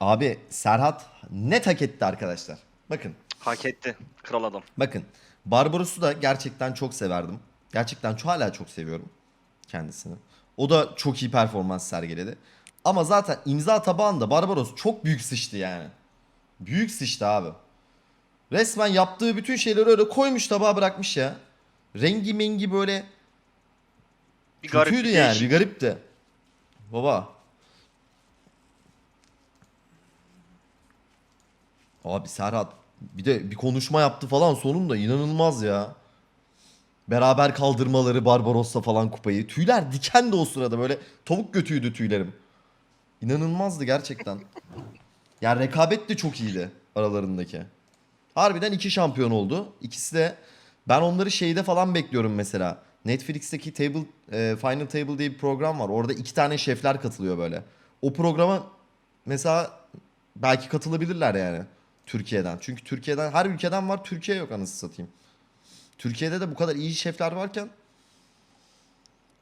Abi Serhat net hak etti arkadaşlar. Bakın. Hak etti. Kral adam. Bakın. Barbaros'u da gerçekten çok severdim. Gerçekten çok, hala çok seviyorum kendisini. O da çok iyi performans sergiledi. Ama zaten imza tabağında Barbaros çok büyük sıçtı yani. Büyük sıçtı abi. Resmen yaptığı bütün şeyleri öyle koymuş tabağa bırakmış ya. Rengi mengi böyle Bir garip kötüydü bir yani. değişik. Bir garipti. Baba. Abi Serhat bir de bir konuşma yaptı falan sonunda inanılmaz ya. Beraber kaldırmaları Barbaros'la falan kupayı. Tüyler diken de o sırada böyle tavuk götüydü tüylerim. İnanılmazdı gerçekten. Yani rekabet de çok iyiydi aralarındaki. Harbiden iki şampiyon oldu. İkisi de ben onları şeyde falan bekliyorum mesela. Netflix'teki Table e, Final Table diye bir program var. Orada iki tane şefler katılıyor böyle. O programa mesela belki katılabilirler yani Türkiye'den. Çünkü Türkiye'den her ülkeden var. Türkiye yok anasını satayım. Türkiye'de de bu kadar iyi şefler varken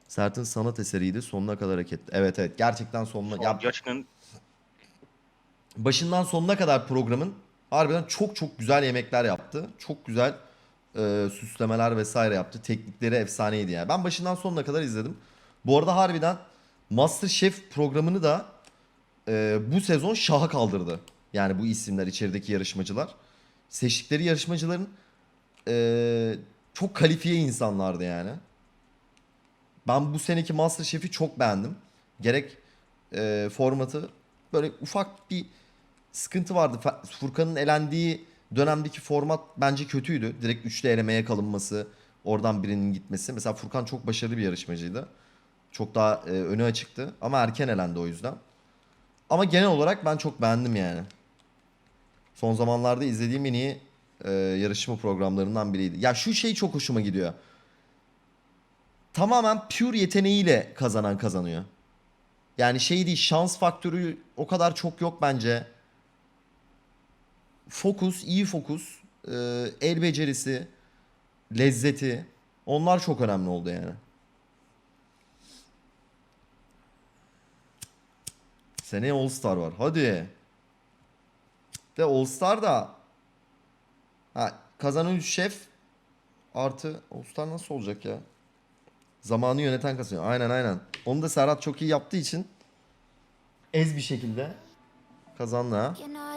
Sert'in sanat eseriydi. Sonuna kadar hak etti. Evet evet gerçekten sonuna. Ya Gerçekten başından sonuna kadar programın harbiden çok çok güzel yemekler yaptı. Çok güzel e, süslemeler vesaire yaptı. Teknikleri efsaneydi yani. Ben başından sonuna kadar izledim. Bu arada harbiden MasterChef programını da e, bu sezon şaha kaldırdı. Yani bu isimler içerideki yarışmacılar. Seçtikleri yarışmacıların e, çok kalifiye insanlardı yani. Ben bu seneki MasterChef'i çok beğendim. Gerek e, formatı böyle ufak bir sıkıntı vardı. Furkan'ın elendiği dönemdeki format bence kötüydü. Direkt üçlü elemeye kalınması, oradan birinin gitmesi. Mesela Furkan çok başarılı bir yarışmacıydı. Çok daha e, önü açıktı ama erken elendi o yüzden. Ama genel olarak ben çok beğendim yani. Son zamanlarda izlediğim en iyi e, yarışma programlarından biriydi. Ya şu şey çok hoşuma gidiyor. Tamamen pure yeteneğiyle kazanan kazanıyor. Yani şey değil şans faktörü o kadar çok yok bence. Fokus, iyi fokus, e, el becerisi, lezzeti onlar çok önemli oldu yani. Seneye All Star var. Hadi. De All Star da ha, kazanan 3 şef artı All Star nasıl olacak ya? Zamanı yöneten kazanıyor. Aynen aynen. Onu da Serhat çok iyi yaptığı için ez bir şekilde kazandı ha. You know